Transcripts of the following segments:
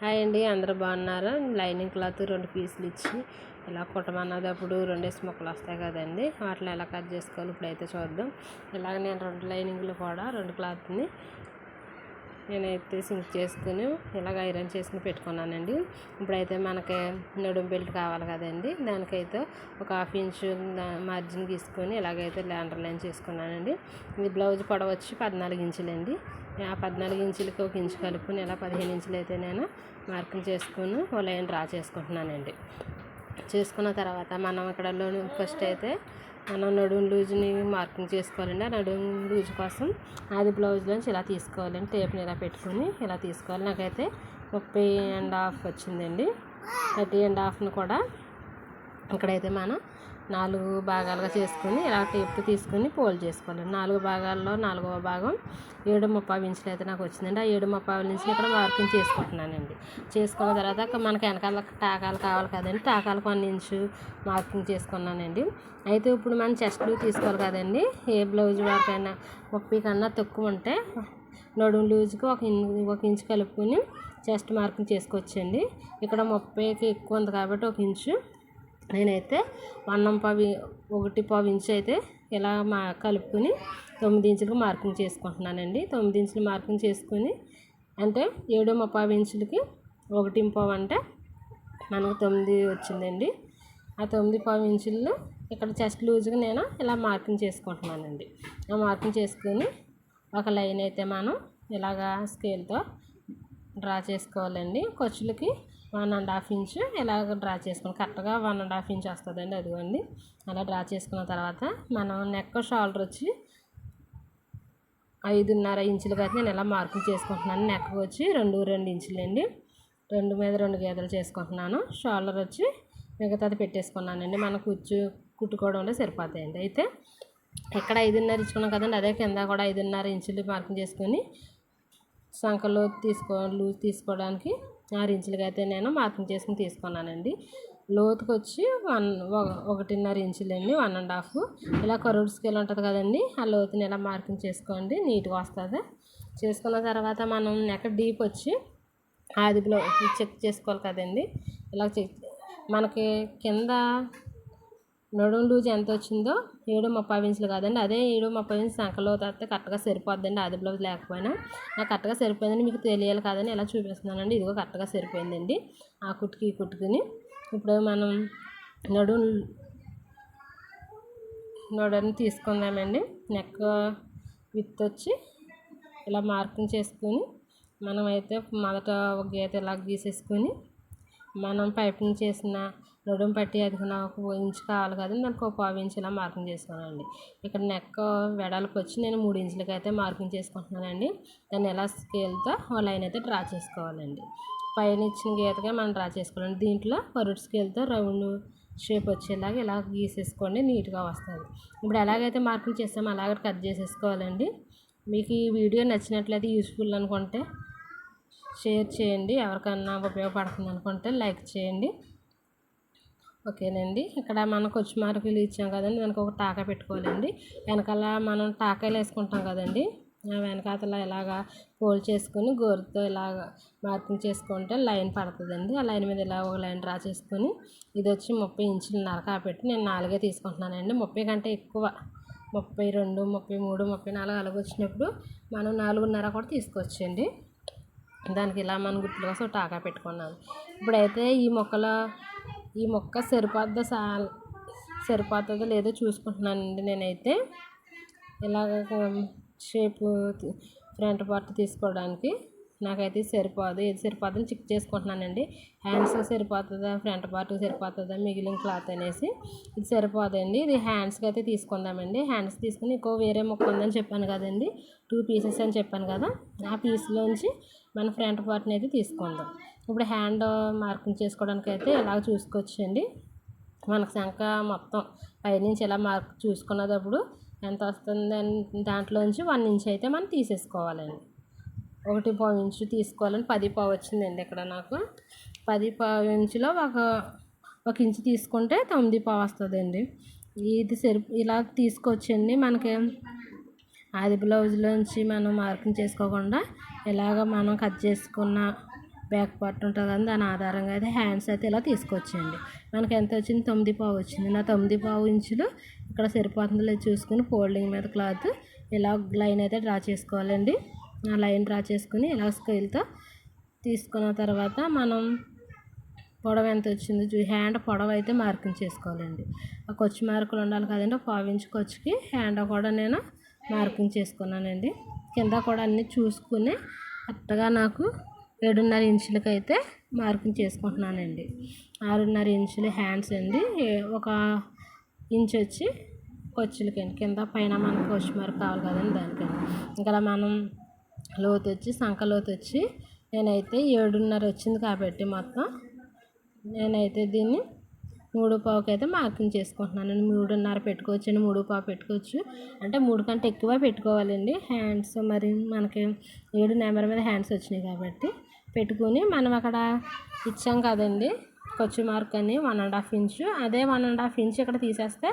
Hi అండి అందరూ బాగున్నారా? లైనింగ్ క్లాత్ రెండు పీసులు ఇచ్చి ఇలా కుట్టమన్నదప్పుడు రెండేసి మొక్కలు వస్తాయి కదండి వాటిని ఎలా కట్ చేసుకోవాలి ఇప్పుడైతే చూద్దాం. ఇలాగ నేను రెండు లైనింగ్లు కూడా రెండు క్లాత్ని నేనైతే సింక్ చేసుకుని ఇలాగ ఐరన్ చేసుకుని పెట్టుకున్నానండి. ఇప్పుడైతే మనకి నడుం బెల్ట్ కావాలి కదండి. దానికైతే ఒక హాఫ్ ఇంచ్ మార్జిన్ తీసుకొని ఇలాగైతే ల్యాండర్ లైన్ చేసుకున్నానండి. ఇది బ్లౌజ్ పొడవు వచ్చి పద్నాలుగు ఇంచులండి. ఆ పద్నాలుగు ఇంచులకి ఒక ఇంచు కలుపుకుని ఇలా పదిహేను ఇంచులు అయితే నేను మార్కింగ్ చేసుకుని ఓ లైన్ డ్రా చేసుకుంటున్నానండి. చేసుకున్న తర్వాత మనం ఇక్కడ ఫస్ట్ అయితే మనం నడుం లూజ్ని మార్కింగ్ చేసుకోవాలండి ఆ నడుం లూజ్ కోసం అది బ్లౌజ్లోంచి ఇలా తీసుకోవాలండి టేప్ని ఇలా పెట్టుకొని ఇలా తీసుకోవాలి. నాకైతే ముప్పై అండ్ హాఫ్ వచ్చిందండి. థర్టీ అండ్ హాఫ్ను కూడా ఇక్కడైతే మనం నాలుగు భాగాలుగా చేసుకుని ఇలా టేప్ తీసుకొని పోల్ చేసుకోవాలి. నాలుగు భాగాల్లో నాలుగవ భాగం ఏడు ముప్పై ఇంచులు అయితే నాకు వచ్చిందండి. ఆ ఏడు ముప్పై నుంచి ఇక్కడ మార్కింగ్ చేసుకుంటున్నానండి. చేసుకున్న తర్వాత మనకి వెనకాల టాకాలు కావాలి కదండి. టాకాలు కొన్ని ఇంచు మార్కింగ్ చేసుకున్నానండి. అయితే ఇప్పుడు మనం చెస్ట్లు తీసుకోవాలి కదండి. ఏ బ్లౌజ్ వరకైనా ముప్పై కన్నా తక్కువ ఉంటే నడుము లూజ్కి ఒక ఒక ఇంచు కలుపుకొని చెస్ట్ మార్కింగ్ చేసుకోవచ్చండి. ఇక్కడ ముప్పైకి ఎక్కువ ఉంది కాబట్టి ఒక ఇంచు నేనైతే అన్నం పావి ఒకటి పావు ఇంచు అయితే ఇలా మా కలుపుకొని తొమ్మిది ఇంచులకు మార్కింగ్ చేసుకుంటున్నానండి. తొమ్మిది ఇంచులు మార్కింగ్ చేసుకొని అంటే ఏడు ముప్పై ఇంచులకి ఒకటి పావు అంటే మనకు తొమ్మిది వచ్చిందండి. ఆ తొమ్మిది పావు ఇంచుల్లో ఇక్కడ చెస్ట్ లూజ్గా నేను ఇలా మార్కింగ్ చేసుకుంటున్నానండి. ఆ మార్కింగ్ చేసుకొని ఒక లైన్ అయితే మనం ఇలాగా స్కేల్తో డ్రా చేసుకోవాలండి. ఖర్చులకి వన్ అండ్ హాఫ్ ఇంచ్ ఇలాగ డ్రా చేసుకుని కరెక్ట్గా వన్ అండ్ హాఫ్ ఇంచ్ వస్తుందండి అదిగోండి. అలా డ్రా చేసుకున్న తర్వాత మనం నెక్ షోల్డర్ వచ్చి ఐదున్నర ఇంచులుగా అయితే నేను ఇలా మార్కింగ్ చేసుకుంటున్నాను. నెక్ వచ్చి రెండు రెండు ఇంచులండి. రెండు మీద రెండు గీతలు చేసుకుంటున్నాను. షోల్డర్ వచ్చి మిగతాది పెట్టేసుకున్నానండి. మన కుచ్చు కుట్టుకోవడంలో సరిపోతాయండి. అయితే ఇక్కడ ఐదున్నర ఇచ్చుకున్నాం కదండి అదే కింద కూడా ఐదున్నర ఇంచులు మార్కింగ్ చేసుకొని సంఖలో తీసుకో లూజ్ తీసుకోవడానికి ఆరు ఇంచులకి అయితే నేను మార్కింగ్ చేసుకుని తీసుకున్నానండి. లోతుకు వచ్చి వన్ ఒకటిన్నర ఇంచులండి వన్ అండ్ హాఫ్. ఇలా కరుడు స్కేల్ ఉంటుంది కదండి ఆ లోతుని ఇలా మార్కింగ్ చేసుకోండి నీట్గా వస్తుంది. చేసుకున్న తర్వాత మనం ఎక్కడ డీప్ వచ్చి ఆదిలో చెక్ చేసుకోవాలి కదండి. ఇలా చెక్ మనకి కింద నడుం లూజ్ ఎంత వచ్చిందో ఏడు ముప్పై ఇంచులు కాదండి. అదే ఏడు ముప్పై ఇంచు సంఖలో తాగితే కరెక్ట్గా సరిపోద్దండి అది బ్లౌజ్ లేకపోయినా. నాకు కరెక్ట్గా సరిపోయిందని మీకు తెలియాలి కాదని ఇలా చూపిస్తున్నానండి. ఇదిగో కరెక్ట్గా సరిపోయిందండి ఆ కుట్టుకి కుట్టుకుని. ఇప్పుడు మనం నడు నడుని తీసుకుందామండి. నెక్ విత్ వచ్చి ఇలా మార్కింగ్ చేసుకుని మనమైతే మొదట ఒక గీత ఇలా గీసేసుకొని మనం పైపింగ్ చేసిన నడుము పట్టి అది నాకు ఇంచు కావాలి కదా దానికి ఒక పావు ఇంచు ఇలా మార్కింగ్ చేసుకున్నానండి. ఇక్కడ నెక్ వెడల్పు వచ్చి నేను మూడు ఇంచులకి అయితే మార్కింగ్ చేసుకుంటున్నానండి. దాన్ని ఎలా స్కేల్తో లైన్ అయితే డ్రా చేసుకోవాలండి. పైన ఇచ్చిన గీతగా మనం డ్రా చేసుకోవాలండి. దీంట్లో పరుడు స్కేల్తో రౌండ్ షేప్ వచ్చేలాగా ఇలా గీసేసుకోండి నీట్గా వస్తుంది. ఇప్పుడు ఎలాగైతే మార్కింగ్ చేస్తామో అలాగే కట్ చేసేసుకోవాలండి. మీకు ఈ వీడియో నచ్చినట్లయితే యూస్ఫుల్ అనుకుంటే షేర్ చేయండి. ఎవరికన్నా ఉపయోగపడుతుంది అనుకుంటే లైక్ చేయండి. ఓకేనండి. ఇక్కడ మనం కొచ్చి మార్కులు ఇచ్చాం కదండి. దానికి ఒక టాకా పెట్టుకోవాలండి. వెనకాల మనం టాకాయలు వేసుకుంటాం కదండి. వెనకాతల ఇలాగా ఫోల్డ్ చేసుకొని గోరుతో ఇలాగ మార్కింగ్ చేసుకుంటే లైన్ పడుతుందండి. ఆ లైన్ మీద ఇలా ఒక లైన్ డ్రా చేసుకొని ఇది వచ్చి ముప్పై ఇంచులు నరకా పెట్టి నేను నాలుగే తీసుకుంటున్నానండి. ముప్పై కంటే ఎక్కువ. ముప్పై రెండు ముప్పై మూడు ముప్పై నాలుగు అలాగ వచ్చినప్పుడు మనం నాలుగున్నర కూడా తీసుకోవచ్చండి దానికి ఇలా మనం గుర్తుల కోసం టాకా పెట్టుకున్నాను ఇప్పుడైతే ఈ మొక్కల ఈ మొక్క సరిపోద్దా సా సరిపోతుందో లేదో చూసుకుంటున్నానండి నేనైతే. ఇలాగ షేపు ఫ్రంట్ పార్ట్ తీసుకోవడానికి నాకైతే సరిపోదు. ఏది సరిపోతుందని చెక్ చేసుకుంటున్నానండి. హ్యాండ్స్ సరిపోతుందా ఫ్రంట్ పార్ట్ సరిపోతుందా మిగిలిన క్లాత్ అనేసి. ఇది సరిపోదండి. ఇది హ్యాండ్స్కి అయితే తీసుకుందామండి. హ్యాండ్స్ తీసుకుని ఇంకో వేరే మొక్క ఉందని చెప్పాను కదండి. టూ పీసెస్ అని చెప్పాను కదా. ఆ పీస్లోంచి మన ఫ్రంట్ పార్ట్ని అయితే తీసుకుందాం. ఇప్పుడు హ్యాండ్ మార్కింగ్ చేసుకోవడానికి అయితే ఇలాగ చూసుకోవచ్చండి. మనకు శంఖ మొత్తం పైనుంచి ఇలా మార్క్ చూసుకున్నప్పుడు ఎంత వస్తుందని దాంట్లోంచి వన్ ఇంచ్ అయితే మనం తీసేసుకోవాలండి. ఒకటి పావు ఇంచు తీసుకోవాలని పది పావు వచ్చిందండి ఇక్కడ నాకు. పది పావు ఇంచులో ఒక ఒక ఇంచు తీసుకుంటే తొమ్మిది పావు వస్తుందండి. ఇది సరి ఇలా తీసుకొచ్చండి మనకి అది బ్లౌజ్లోంచి మనం మార్కింగ్ చేసుకోకుండా ఇలాగ మనం కట్ చేసుకున్న బ్యాక్ పార్ట్ ఉంటుంది కదా దాని ఆధారంగా అయితే హ్యాండ్స్ అయితే ఇలా తీసుకొచ్చేయండి. మనకి ఎంత వచ్చింది? తొమ్మిది పావు వచ్చింది. నా తొమ్మిది పావు ఇంచులు ఇక్కడ సరిపోతుందో చూసుకుని ఫోల్డింగ్ మీద క్లాత్ ఇలా లైన్ అయితే డ్రా చేసుకోవాలండి. ఆ లైన్ డ్రా చేసుకుని ఇలా స్కేల్తో తీసుకున్న తర్వాత మనం పొడవు ఎంత వచ్చింది? చూ హ్యాండ్ పొడవు అయితే మార్కింగ్ చేసుకోవాలండి. ఆ కొచ్చు మార్కులు ఉండాలి కదండి. పావు ఇంచు కొచ్చుకి హ్యాండ్ కూడా నేను మార్కింగ్ చేసుకున్నానండి. కింద కూడా అన్నీ చూసుకుని కరెక్ట్గా నాకు ఏడున్నర ఇంచులకి అయితే మార్కింగ్ చేసుకుంటున్నానండి. ఆరున్నర ఇంచులు హ్యాండ్స్ అండి. ఏ- ఒక ఇంచ్ వచ్చి కొచ్చులకండి. కింద పైన మనకు కొచ్చు మార్క్ కావాలి కదండి దానికండి ఇంకా మనం లోతు వచ్చి సంఖ లోతు వచ్చి నేనైతే ఏడున్నర వచ్చింది కాబట్టి మొత్తం నేనైతే దీన్ని మూడు పావుకి అయితే మార్కింగ్ చేసుకుంటున్నాను మూడున్నర పెట్టుకోవచ్చు అండి. మూడు పావు పెట్టుకోవచ్చు. అంటే మూడు కంటే ఎక్కువ పెట్టుకోవాలండి. హ్యాండ్స్ మరి మనకి ఏడు నెంబర్ మీద హ్యాండ్స్ వచ్చినాయి కాబట్టి పెట్టుకుని మనం అక్కడ ఇచ్చాం కదండి. కొచ్చి మార్క్ అని వన్ అండ్ హాఫ్ ఇంచు అదే వన్ అండ్ హాఫ్ ఇంచ్ ఇక్కడ తీసేస్తే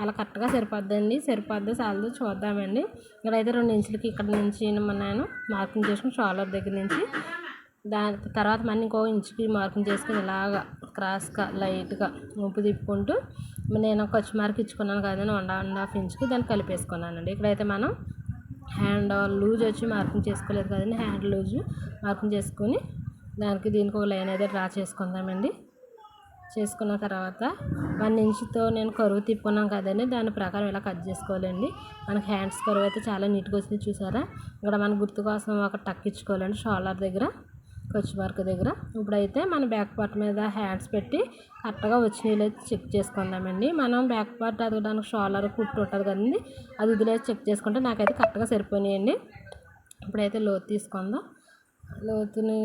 అలా కరెక్ట్గా సరిపోద్దండి. సరిపోద్ది చాలదు చూద్దామండి. ఇక్కడైతే రెండు ఇంచులకి ఇక్కడ నుంచి నేను మార్కింగ్ చేసుకుని షోల్డర్ దగ్గర నుంచి. దాని తర్వాత మళ్ళీ ఇంకో ఇంచుకి మార్కింగ్ చేసుకుని ఇలాగా క్రాస్గా లైట్గా ఉంపు తిప్పుకుంటూ నేను ఖర్చు మార్క్ ఇచ్చుకున్నాను కదండి వన్ అండ్ హాఫ్ ఇంచుకి దాన్ని కలిపేసుకున్నానండి. ఇక్కడైతే మనం హ్యాండ్ లూజ్ వచ్చి మార్కింగ్ చేసుకోలేదు కదండి. హ్యాండ్ లూజ్ మార్కింగ్ చేసుకొని దానికి దీనికి ఒక లైన్ అయితే డ్రా చేసుకుందామండి. చేసుకున్న తర్వాత వన్ ఇంచుతో నేను కరువు తిప్పుకున్నాం కదండి. దాని ప్రకారం ఇలా కట్ చేసుకోవాలండి. మనకి హ్యాండ్స్ కరువు అయితే చాలా నీట్గా వచ్చింది చూసారా? ఇక్కడ మన గుర్తు కోసం ఒక టక్ ఇచ్చుకోవాలండి షోల్డర్ దగ్గర. ఖర్చు మార్క్ దగ్గర. ఇప్పుడైతే మన బ్యాక్ పార్ట్ మీద హ్యాండ్స్ పెట్టి కరెక్ట్గా వచ్చినాయి చెక్ చేసుకుందామండి. మనం బ్యాక్ పార్ట్ అదగడానికి షోలర్ కుట్టు ఉంటుంది కదండి అది వదిలేసి చెక్ చేసుకుంటే నాకైతే కరెక్ట్గా సరిపోయినాయండి. ఇప్పుడైతే లోతు తీసుకుందాం. లోతుని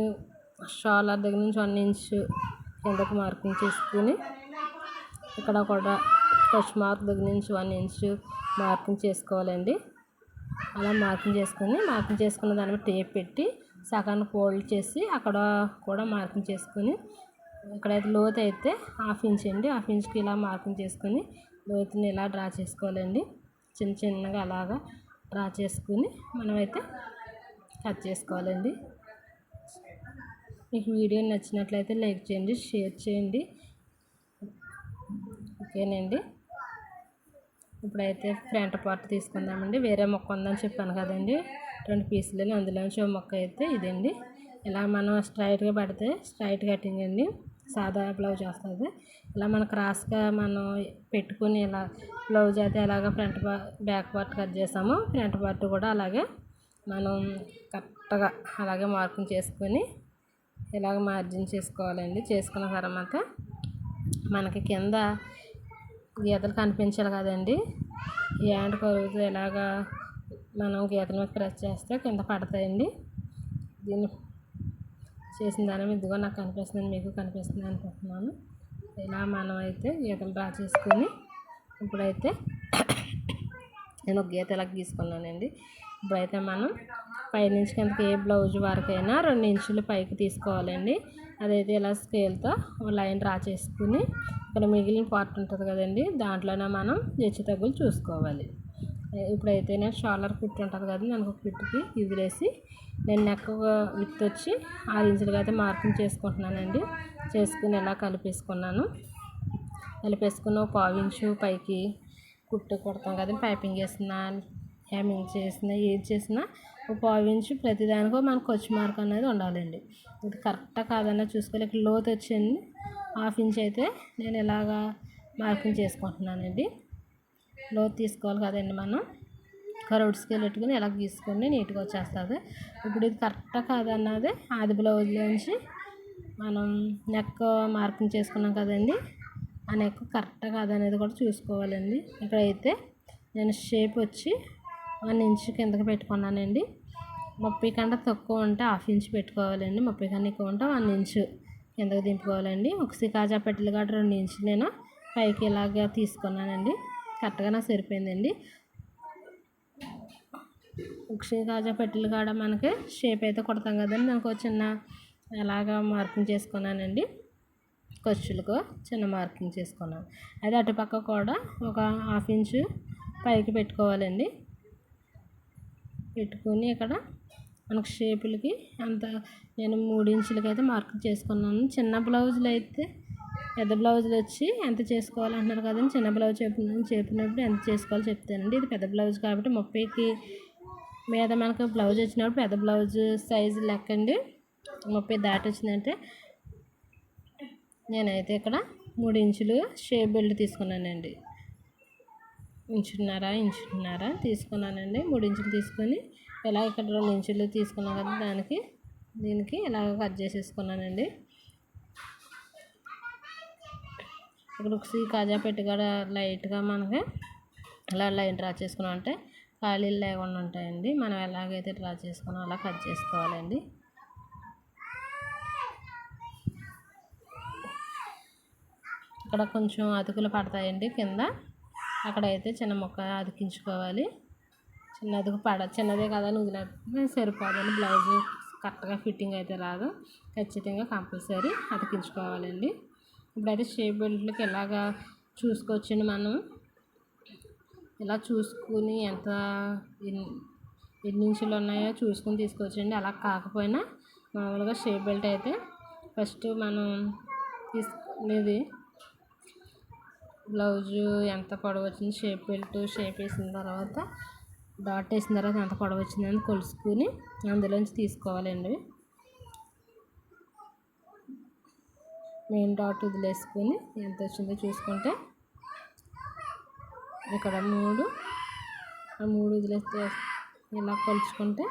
షోలర్ దగ్గర నుంచి వన్ ఇంచు కిందకు మార్కింగ్ చేసుకుని ఇక్కడ కూడా ఫస్ట్ మార్క్ దగ్గర నుంచి వన్ ఇంచ్ మార్కింగ్ చేసుకోవాలండి. అలా మార్కింగ్ చేసుకుని మార్కింగ్ చేసుకున్న దాని మీద టేప్ పెట్టి సగాన్ని ఫోల్డ్ చేసి అక్కడ కూడా మార్కింగ్ చేసుకుని ఇక్కడైతే లోతు అయితే హాఫ్ ఇంచ్ అండి. హాఫ్ ఇంచ్కి ఇలా మార్కింగ్ చేసుకుని లోతుని ఇలా డ్రా చేసుకోవాలండి. చిన్న చిన్నగా అలాగా డ్రా చేసుకుని మనమైతే కట్ చేసుకోవాలండి. మీకు వీడియో నచ్చినట్లయితే లైక్ చేయండి షేర్ చేయండి. ఓకేనండి. ఇప్పుడైతే ఫ్రంట్ పార్ట్ తీసుకుందామండి. వేరే మొక్క ఉందని చెప్పాను కదండి. రెండు పీసులని అందులోంచి ఒక మొక్క అయితే ఇదండి. ఇలా మనం స్ట్రైట్గా పడితే స్ట్రైట్ కటింగ్ అండి. సాదా బ్లౌజ్ వస్తుంది. ఇలా మన క్రాస్గా మనం పెట్టుకుని ఇలా బ్లౌజ్ అయితే ఎలాగ ఫ్రంట్ పా బ్యాక్ పార్ట్ కట్ చేసామో ఫ్రంట్ పార్ట్ కూడా అలాగే మనం కరెక్ట్గా అలాగే మార్కింగ్ చేసుకొని ఇలాగ మార్జిన్ చేసుకోవాలండి. చేసుకున్న తర్వాత మనకి కింద గీతలు కనిపించాలి కదండి. ఈ హ్యాండ్ ఇలాగా మనం గీతల మీద ప్రెస్ చేస్తే కింద పడతాయండి. దీన్ని చేసిన దాని మీద ఇదిగో నాకు కనిపిస్తుంది మీకు కనిపిస్తుంది అనుకుంటున్నాను. ఇలా మనం అయితే గీతలు డ్రా చేసుకొని ఇప్పుడైతే నేను ఒక గీత ఇలా గీసుకున్నానండి. ఇప్పుడైతే మనం పైనుంచి కిందకి ఏ బ్లౌజ్ వరకైనా రెండు ఇంచులు పైకి తీసుకోవాలండి. అదైతే ఇలా స్కేల్తో లైన్ డ్రా చేసుకుని ఇక్కడ మిగిలిన పార్ట్ ఉంటుంది కదండి దాంట్లోనే మనం హెచ్చు తగ్గులు చూసుకోవాలి. ఇప్పుడైతే నేను ఫిట్ కుట్టు ఉంటుంది కదా దానికి ఒక కుట్టుకి ఇదిలేసి నేను నెక్ విత్ వచ్చి ఆరు ఇంచులుగా అయితే మార్కింగ్ చేసుకుంటున్నానండి. చేసుకుని ఇలా కలిపేసుకున్నాను? కలిపేసుకున్న ఒక పావు ఇంచు పైకి కుట్టు కుడతాం కదా పైపింగ్ వేసిన హ్యామింగ్ చేసిన ఏది చేసినా ఒక పావు ఇంచు ప్రతిదానికో మనకు ఖర్చు మార్క్ అనేది ఉండాలండి. ఇది కరెక్టా కాదన్నా చూసుకోవాలి. ఇక్కడ లోతు వచ్చింది హాఫ్ ఇంచ్ అయితే నేను ఇలాగా మార్కింగ్ చేసుకుంటున్నానండి. లోతు తీసుకోవాలి కదండి మనం. కరోడ్ స్కేల్ పెట్టుకుని ఇలా గీసుకొని నీట్గా వచ్చేస్తుంది. ఇప్పుడు ఇది కరెక్టా కాదన్నది ఆది బ్లౌజ్లోంచి మనం నెక్ మార్కింగ్ చేసుకున్నాం కదండి. ఆ నెక్ కరెక్టా కాదనేది కూడా చూసుకోవాలండి. ఇక్కడైతే నేను షేప్ వచ్చి వన్ ఇంచ్ కిందకి పెట్టుకున్నానండి. ముప్పై కంటే తక్కువ ఉంటే హాఫ్ ఇంచ్ పెట్టుకోవాలండి. ముప్పై కన్నా ఎక్కువ ఉంటే వన్ ఇంచ్ కిందకి దింపుకోవాలండి. ఒక సికాజా పెట్టెలు కాడ రెండు ఇంచులు నేను పైకి ఇలాగా తీసుకున్నానండి. కరెక్ట్గా నాకు సరిపోయిందండి. ఉక్షి కాజా పెట్టెలు కాడ మనకి షేప్ అయితే కొడతాం కదండి. నాకు ఒక చిన్న ఎలాగా మార్కింగ్ చేసుకున్నానండి. ఖర్చులకు చిన్న మార్కింగ్ చేసుకున్నాను. అది అటుపక్క కూడా ఒక హాఫ్ ఇంచు పైకి పెట్టుకోవాలండి. పెట్టుకుని ఇక్కడ మనకు షేపులకి అంత నేను మూడు ఇంచులకి అయితే మార్కింగ్ చేసుకున్నాను. చిన్న బ్లౌజులు అయితే పెద్ద బ్లౌజులు వచ్చి ఎంత చేసుకోవాలంటున్నారు కదండి? చిన్న బ్లౌజ్ చెప్పిన చెప్పినప్పుడు ఎంత చేసుకోవాలో చెప్తానండి. ఇది పెద్ద బ్లౌజ్ కాబట్టి ముప్పైకి మీద మనకు బ్లౌజ్ వచ్చినప్పుడు పెద్ద బ్లౌజ్ సైజు లెక్కండి. ముప్పై దాటి వచ్చిందంటే నేనైతే ఇక్కడ మూడు ఇంచులు షేప్ బెల్ట్ తీసుకున్నానండి. ఇంచున్నారా ఇంచున్నారా తీసుకున్నానండి. మూడు ఇంచులు తీసుకొని ఇలా ఇక్కడ రెండు ఇంచులు తీసుకున్నాం కదా దానికి దీనికి ఇలాగ కట్ చేసేసుకున్నానండి. ఇప్పుడు ఉక్సి కాజా పెట్టి కూడా లైట్గా మనకి ఇలా లైన్ డ్రా చేసుకున్నాం అంటే ఖాళీలు లేకుండా ఉంటాయండి. మనం ఎలాగైతే డ్రా చేసుకున్నాం అలా కట్ చేసుకోవాలండి. ఇక్కడ కొంచెం అతుకులు పడతాయండి కింద. అక్కడైతే చిన్న ముక్క అతికించుకోవాలి. చిన్న అతుకు పడ చిన్నదే కదా నువ్వు సరిపోదండి. బ్లౌజ్ కరెక్ట్గా ఫిట్టింగ్ అయితే రాదు. ఖచ్చితంగా కంపల్సరీ అతికించుకోవాలండి. ఇప్పుడైతే షేప్ బెల్ట్లకి ఎలాగా చూసుకోవచ్చండి మనం? ఇలా చూసుకుని ఎంత ఎన్ని ఇంచులు ఉన్నాయో చూసుకుని తీసుకోవచ్చండి. అలా కాకపోయినా మామూలుగా షేప్ బెల్ట్ అయితే ఫస్ట్ మనం తీసుకునేది బ్లౌజు ఎంత పొడవు వచ్చింది షేప్ బెల్ట్ షేప్ వేసిన తర్వాత డాట్ వేసిన తర్వాత ఎంత పొడవు వచ్చిందని కొలుసుకుని అందులోంచి తీసుకోవాలండి. మెయిన్ డాట్ వదిలేసుకొని ఎంత వచ్చిందో చూసుకుంటే ఇక్కడ మూడు ఆ మూడు వదిలేస్తే ఇలా కొలుచుకుంటే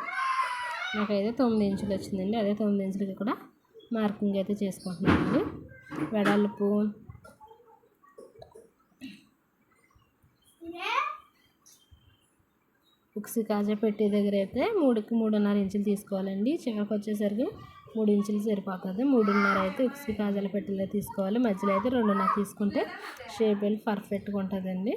నాకైతే తొమ్మిది ఇంచులు వచ్చిందండి. అదే తొమ్మిది ఇంచులకి కూడా మార్కింగ్ అయితే చేసుకుంటున్నానండి. వెడల్పు ఉక్సి కాజా పెట్టే దగ్గర అయితే మూడుకి మూడున్నర ఇంచులు తీసుకోవాలండి. చివరికి వచ్చేసరికి మూడు ఇంచులు సరిపోతుంది. మూడున్నర అయితే ఉక్సి కాజల పెట్టెలో తీసుకోవాలి. మధ్యలో అయితే రెండున్నర తీసుకుంటే షేప్ వెళ్ళి పర్ఫెక్ట్గా ఉంటుందండి.